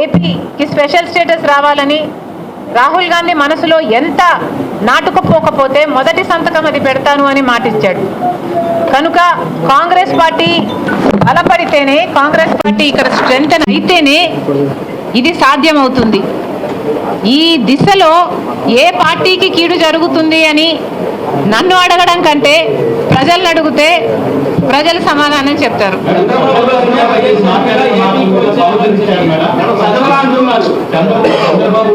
ఏపీకి special status రావాలని రాహుల్ గాంధీ మనసులో ఎంత నాటుకుపోకపోతే మొదటి సంతకం అది పెడతాను అని మాటిచ్చాడు. కనుక కాంగ్రెస్ పార్టీ బలపడితేనే కాంగ్రెస్ పార్టీ ఇక్కడ స్ట్రెంగ్ అయితేనే ఇది సాధ్యమవుతుంది. ఈ దిశలో ఏ పార్టీకి కీడు జరుగుతుంది అని నన్ను అడగడం కంటే ప్రజలను అడిగితే ప్రజలు సమాధానం చెప్తారు. చంద్రబాబు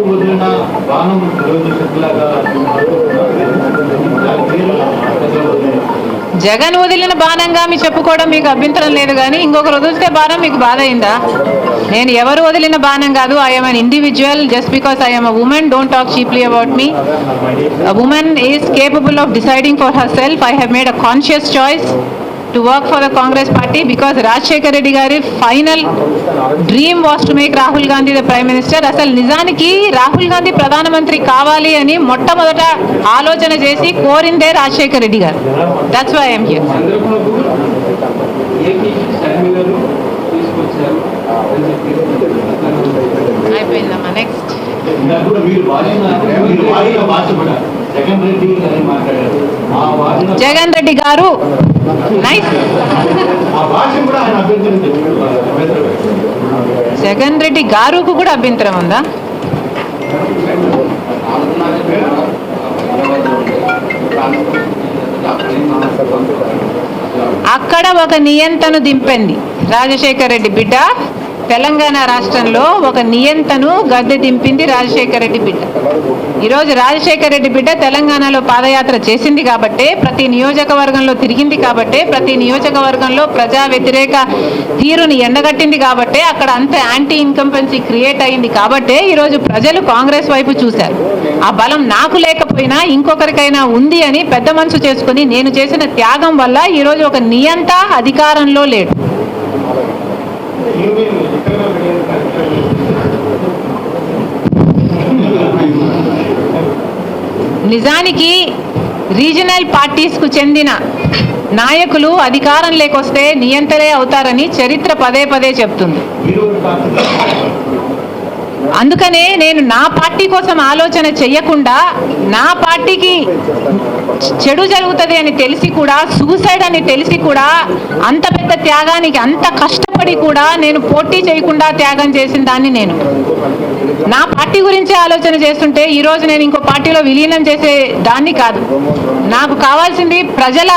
జగన్ వదిలిన బాణంగా మీ చెప్పుకోవడం మీకు అభ్యంతరం లేదు కానీ ఇంకొకరు వదిలితే బాణం మీకు బాధ అయిందా? నేను ఎవరు వదిలిన బాణం కాదు. I'm an individual just because I'm a woman don't talk cheaply about me a woman is capable of deciding for herself I have made a conscious choice to work for the Congress party because Rajasekhar Reddy గారి final dream was to make Rahul Gandhi the prime minister అసలు నిజానికి రాహుల్ గాంధీ ప్రధానమంత్రి కావాలి అని మొట్టమొదట ఆలోచన చేసి కోరిందే రాజశేఖర్ రెడ్డి గారు. దట్స్ వై ఐఎమ్ హియర్ అయిపోయిందమ్మా నెక్స్ట్ జగన్ రెడ్డి గారు జగన్ రెడ్డి గారుకు కూడా అభ్యంతరం ఉందా? అక్కడ ఒక నియంతను దింపింది రాజశేఖర్ రెడ్డి బిడ్డ. తెలంగాణ రాష్ట్రంలో ఒక నియంతను గద్దె దింపింది రాజశేఖర రెడ్డి బిడ్డ. ఈరోజు రాజశేఖర రెడ్డి బిడ్డ తెలంగాణలో పాదయాత్ర చేసింది కాబట్టే ప్రతి నియోజకవర్గంలో తిరిగింది కాబట్టే ప్రతి నియోజకవర్గంలో ప్రజా వ్యతిరేక తీరుని ఎండగట్టింది కాబట్టే అక్కడ అంత యాంటీ ఇన్కంపెన్సీ క్రియేట్ అయింది కాబట్టే ఈరోజు ప్రజలు కాంగ్రెస్ వైపు చూశారు. ఆ బలం నాకు లేకపోయినా ఇంకొకరికైనా ఉంది అని పెద్ద మనసు చేసుకుని నేను చేసిన త్యాగం వల్ల ఈరోజు ఒక నియంత అధికారంలో లేడు. నిజానికి రీజనల్ పార్టీస్కు చెందిన నాయకులు అధికారం లేకొస్తే నియంతరే అవుతారని చరిత్ర పదే పదే చెప్తుంది. అందుకనే నేను నా పార్టీ కోసం ఆలోచన చెయ్యకుండా నా పార్టీకి చెడు జరుగుతుంది అని తెలిసి కూడా సూసైడ్ అని తెలిసి కూడా అంత పెద్ద త్యాగానికి అంత కష్టపడి కూడా నేను పోటీ చేయకుండా త్యాగం చేసిన దాన్ని నేను. నా పార్టీ గురించి ఆలోచన చేస్తుంటే ఈరోజు నేను ఇంకో పార్టీలో విలీనం చేసే దాన్ని కాదు. నాకు కావాల్సింది ప్రజల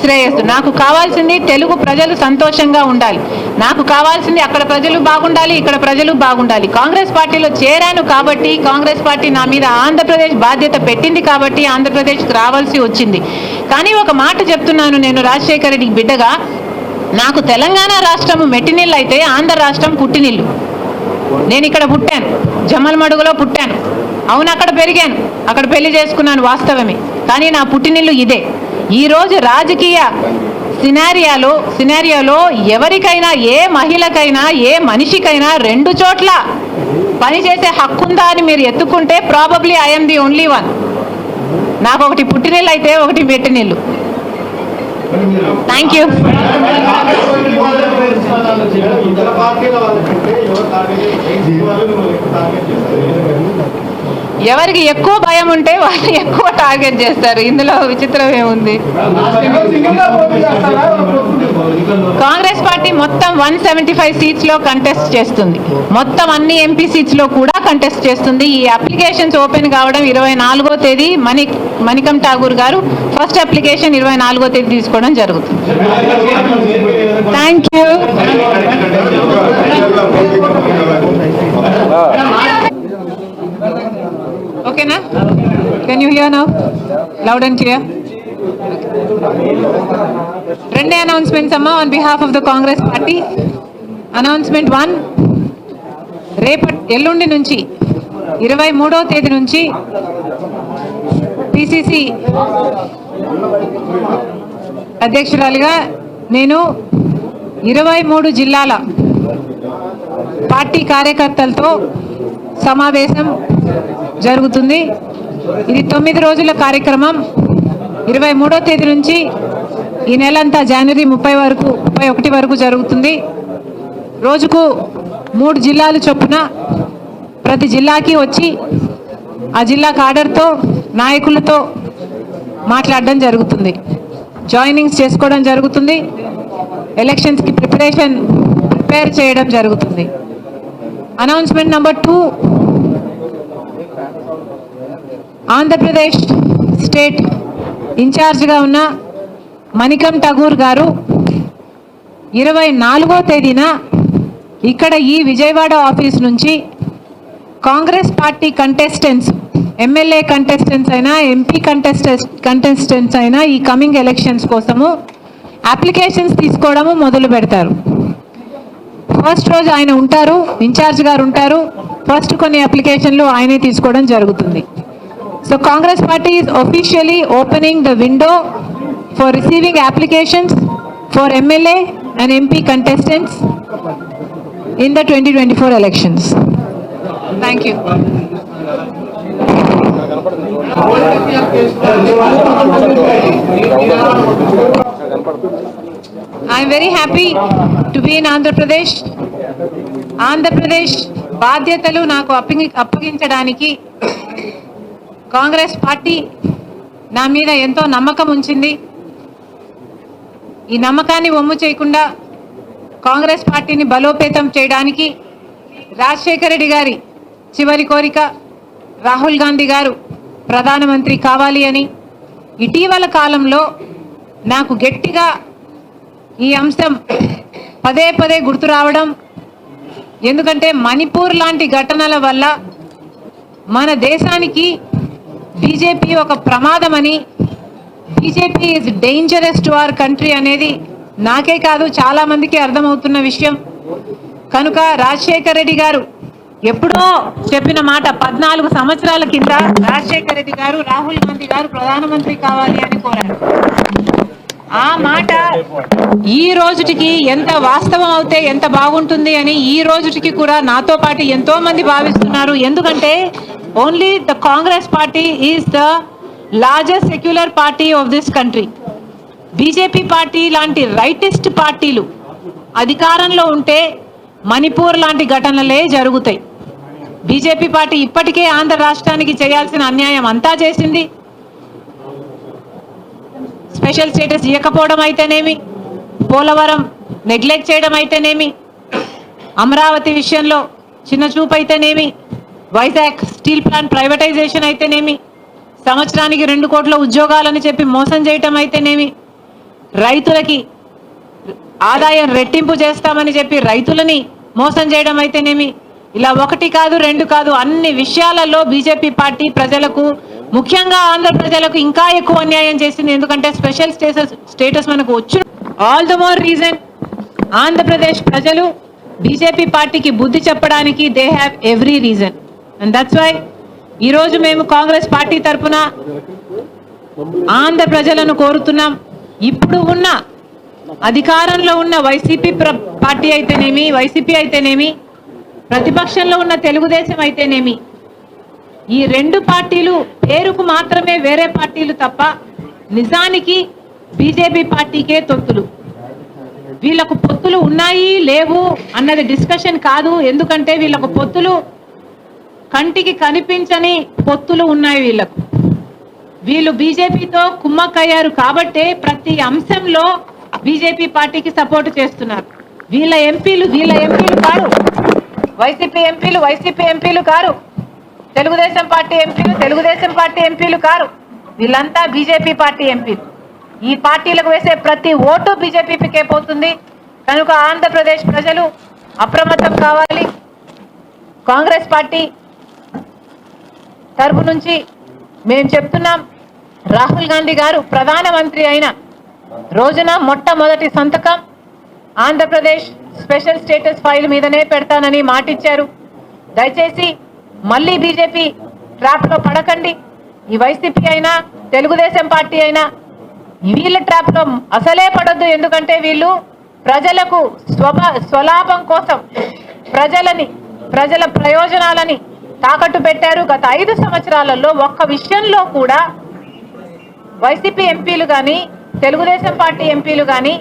శ్రేయస్సు. నాకు కావాల్సింది తెలుగు ప్రజలు సంతోషంగా ఉండాలి. నాకు కావాల్సింది అక్కడ ప్రజలు బాగుండాలి ఇక్కడ ప్రజలు బాగుండాలి. కాంగ్రెస్ పార్టీలో చేరాను కాబట్టి కాంగ్రెస్ పార్టీ నా మీద ఆంధ్రప్రదేశ్ బాధ్యత పెట్టింది కాబట్టి ఆంధ్రప్రదేశ్కి రావాల్సి వచ్చింది. కానీ ఒక మాట చెప్తున్నాను నేను రాజశేఖర రెడ్డికి బిడ్డగా. నాకు తెలంగాణ రాష్ట్రం మెట్టినిల్లు అయితే ఆంధ్ర రాష్ట్రం పుట్టినిల్లు. నేను ఇక్కడ పుట్టాను. జమ్మలమడుగులో పుట్టాను. అవును అక్కడ పెరిగాను. అక్కడ పెళ్ళి చేసుకున్నాను వాస్తవమే. కానీ నా పుట్టినిల్లు ఇదే. ఈరోజు రాజకీయ సినారియాలో సినారియాలో ఎవరికైనా ఏ మహిళకైనా ఏ మనిషికైనా రెండు చోట్ల పనిచేసే హక్కుందా అని మీరు ఎత్తుకుంటే probably I'm the only one నాకు ఒకటి పుట్టినిల్లు అయితే ఒకటి పెట్టినిల్లు. థ్యాంక్ యూ ఎవరికి ఎక్కువ భయం ఉంటే వాళ్ళు ఎక్కువ టార్గెట్ చేస్తారు. ఇందులో విచిత్రం ఏముంది? కాంగ్రెస్ పార్టీ మొత్తం వన్ సెవెంటీ ఫైవ్ సీట్స్లో కంటెస్ట్ చేస్తుంది. మొత్తం అన్ని ఎంపీ సీట్స్లో కూడా కంటెస్ట్ చేస్తుంది. ఈ అప్లికేషన్స్ ఓపెన్ కావడం ఇరవై నాలుగో తేదీ. మణి మణికం ఠాగూర్ గారు ఫస్ట్ అప్లికేషన్ ఇరవై నాలుగో తేదీ తీసుకోవడం జరుగుతుంది. Thank you can you hear loud and clear రెండే అనౌన్స్మెంట్స్ అమ్మా on behalf of the Congress party announcement one రేపటి ఎల్లుండి నుంచి ఇరవై మూడో తేదీ నుంచి పిసిసి అధ్యక్షురాలిగా నేను ఇరవై మూడు జిల్లాల పార్టీ కార్యకర్తలతో సమావేశం జరుగుతుంది. ఇది తొమ్మిది రోజుల కార్యక్రమం. ఇరవై మూడో తేదీ నుంచి ఈ నెలంతా జనవరి ముప్పై వరకు ముప్పై ఒకటి వరకు జరుగుతుంది. రోజుకు మూడు జిల్లాలు చొప్పున ప్రతి జిల్లాకి వచ్చి ఆ జిల్లా కాడర్తో నాయకులతో మాట్లాడడం జరుగుతుంది. జాయినింగ్స్ చేసుకోవడం జరుగుతుంది. ఎలక్షన్స్కి ప్రిపరేషన్ ప్రిపేర్ చేయడం జరుగుతుంది. Announcement number two Andhra Pradesh state ఇన్ఛార్జ్గా ఉన్న మణికం టగూర్ గారు ఇరవై నాలుగో తేదీన ఇక్కడ ఈ విజయవాడ ఆఫీస్ నుంచి Congress party contestants MLA contestants అయినా ఎంపీ కంటెస్టెంట్స్ కంటెస్టెంట్స్ అయినా ఈ కమింగ్ ఎలక్షన్స్ కోసము అప్లికేషన్స్ తీసుకోవడము మొదలు పెడతారు. ఫస్ట్ రోజు ఆయన ఉంటారు ఇన్ఛార్జ్ గారు ఉంటారు. ఫస్ట్ కొన్ని అప్లికేషన్లు ఆయనే తీసుకోవడం జరుగుతుంది. So Congress party is officially opening the window for receiving applications for MLA and MP contestants in the twenty twenty four elections thank you I'm very happy to be in Andhra Pradesh Andhra Pradesh బాధ్యతలు నాకు అప్పగి అప్పగించడానికి Congress party నా మీద ఎంతో నమ్మకం ఉంచింది. ఈ నమ్మకాన్ని ఒమ్ము చేయకుండా కాంగ్రెస్ పార్టీని బలోపేతం చేయడానికి రాజశేఖర రెడ్డి గారి చివరి కోరిక రాహుల్ గాంధీ గారు ప్రధానమంత్రి కావాలి అని ఇటీవల కాలంలో నాకు గట్టిగా ఈ అంశం పదే పదే గుర్తు రావడం ఎందుకంటే మణిపూర్ లాంటి ఘటనల వల్ల మన దేశానికి బీజేపీ ఒక ప్రమాదమని BJP is dangerous to our country అనేది నాకే కాదు చాలా మందికి అర్థమవుతున్న విషయం. కనుక రాజశేఖర్ రెడ్డి గారు ఎప్పుడో చెప్పిన మాట పద్నాలుగు సంవత్సరాల కింద రాజశేఖర్ రెడ్డి గారు రాహుల్ గాంధీ గారు ప్రధానమంత్రి కావాలి అని కోరారు. ఆ మాట ఈ రోజుటికి ఎంత వాస్తవం అవుతే ఎంత బాగుంటుంది అని ఈ రోజుటికి కూడా నాతో పాటు ఎంతో మంది భావిస్తున్నారు. ఎందుకంటే only the Congress party is the largest secular party of this country BJP party లాంటి రైటిస్ట్ పార్టీలు అధికారంలో ఉంటే మణిపూర్ లాంటి ఘటనలే జరుగుతాయి. బీజేపీ పార్టీ ఇప్పటికే ఆంధ్ర రాష్ట్రానికి చేయాల్సిన అన్యాయం అంతా చేసింది. స్పెషల్ స్టేటస్ ఇవ్వకపోవడం అయితేనేమి? పోలవరం నెగ్లెక్ట్ చేయడం అయితేనేమి? అమరావతి విషయంలో చిన్న చూపు అయితేనేమి? వైజాగ్ స్టీల్ ప్లాంట్ ప్రైవేటైజేషన్ అయితేనేమి? సంవత్సరానికి రెండు కోట్ల ఉద్యోగాలని చెప్పి మోసం చేయటం అయితేనేమి? రైతులకి ఆదాయం రెట్టింపు చేస్తామని చెప్పి రైతులని మోసం చేయడం అయితేనేమి? ఇలా ఒకటి కాదు రెండు కాదు అన్ని విషయాలలో బీజేపీ పార్టీ ప్రజలకు ముఖ్యంగా ఆంధ్ర ప్రజలకు ఇంకా ఎక్కువ అన్యాయం చేసింది ఎందుకంటే స్పెషల్ స్టేటస్ స్టేటస్ మనకు వచ్చు all the more reason Andhra Pradesh ప్రజలు బీజేపీ పార్టీకి బుద్ధి చెప్పడానికి they have every reason. And that's why ఈరోజు మేము కాంగ్రెస్ పార్టీ తరఫున ఆంధ్ర ప్రజలను కోరుతున్నాం. ఇప్పుడు ఉన్న అధికారంలో ఉన్న వైసీపీ ప్ర- పార్టీ అయితేనేమి వైసీపీ అయితేనేమి ప్రతిపక్షంలో ఉన్న తెలుగుదేశం అయితేనేమి ఈ రెండు పార్టీలు పేరుకు మాత్రమే వేరే పార్టీలు తప్ప నిజానికి బీజేపీ పార్టీకే తొత్తులు. వీళ్ళకు పొత్తులు ఉన్నాయి లేవు అన్నది డిస్కషన్ కాదు. ఎందుకంటే వీళ్ళకు పొత్తులు కంటికి కనిపించని పొత్తులు ఉన్నాయి వీళ్ళకు. వీళ్ళు బీజేపీతో కుమ్మక్కయ్యారు కాబట్టే ప్రతి అంశంలో బీజేపీ పార్టీకి సపోర్ట్ చేస్తున్నారు. వీళ్ళ ఎంపీలు వీళ్ళ ఎంపీలు కారు. వైసీపీ ఎంపీలు వైసీపీ ఎంపీలు కారు. తెలుగుదేశం పార్టీ ఎంపీలు తెలుగుదేశం పార్టీ ఎంపీలు కారు. వీళ్ళంతా బీజేపీ పార్టీ ఎంపీలు. ఈ పార్టీలకు వేసే ప్రతి ఓటు బీజేపీకే పోతుంది. కనుక ఆంధ్రప్రదేశ్ ప్రజలు అప్రమత్తం కావాలి. కాంగ్రెస్ పార్టీ తరపు నుంచి మేము చెప్తున్నాం రాహుల్ గాంధీ గారు ప్రధానమంత్రి అయిన రోజున మొట్టమొదటి సంతకం ఆంధ్రప్రదేశ్ స్పెషల్ స్టేటస్ ఫైల్ మీదనే పెడతానని మాటిచ్చారు. దయచేసి మళ్ళీ బీజేపీ ట్రాప్లో పడకండి. ఈ వైసీపీ అయినా తెలుగుదేశం పార్టీ అయినా వీళ్ళ ట్రాప్లో అసలే పడద్దు. ఎందుకంటే వీళ్ళు ప్రజలకు స్వభ స్వలాభం కోసం ప్రజలని ప్రజల ప్రయోజనాలని తాకట్టు పెట్టారు. గత ఐదు సంవత్సరాలలో ఒక్క విషయంలో కూడా వైసీపీ ఎంపీలు కానీ తెలుగుదేశం పార్టీ ఎంపీలు కానీ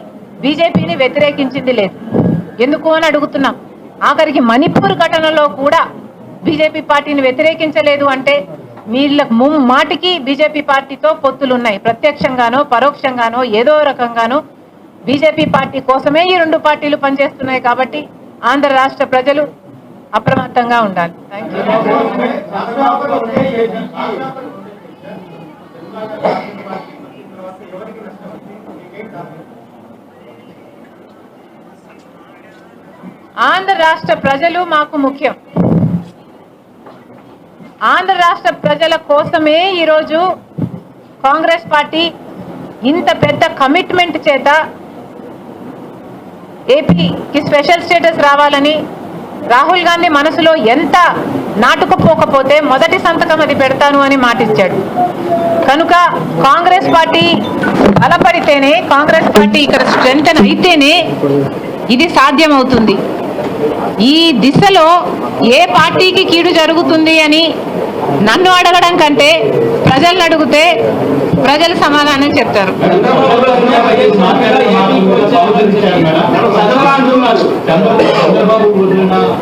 బీజేపీని వ్యతిరేకించింది లేదు. ఎందుకు అని అడుగుతున్నాం. ఆఖరికి మణిపూర్ ఘటనలో కూడా బీజేపీ పార్టీని వ్యతిరేకించలేదు అంటే వీళ్ళకు మాటికి బీజేపీ పార్టీతో పొత్తులు ఉన్నాయి ప్రత్యక్షంగానో పరోక్షంగానో ఏదో రకంగానో బీజేపీ పార్టీ కోసమే ఈ రెండు పార్టీలు పనిచేస్తున్నాయి కాబట్టి ఆంధ్ర రాష్ట్ర ప్రజలు అప్రమత్తంగా ఉండాలి. థ్యాంక్ ఆంధ్ర రాష్ట్ర ప్రజలు మాకు ముఖ్యం. ఆంధ్ర రాష్ట్ర ప్రజల కోసమే ఈరోజు కాంగ్రెస్ పార్టీ ఇంత పెద్ద కమిట్మెంట్ చేత ఏపీకి స్పెషల్ స్టేటస్ రావాలని రాహుల్ గాంధీ మనసులో ఎంత నాటుకుపోకపోతే మొదటి సంతకం అది పెడతాను అని మాటిచ్చాడు. కనుక కాంగ్రెస్ పార్టీ బలపడితేనే కాంగ్రెస్ పార్టీ ఇక్కడ స్ట్రెంగ్తన్ అయితేనే ఇది సాధ్యమవుతుంది. ఈ దిశలో ఏ పార్టీకి కీడు జరుగుతుంది అని నన్ను అడగడం కంటే ప్రజలను అడిగితే ప్రజలు సమాధానం చెప్తారు.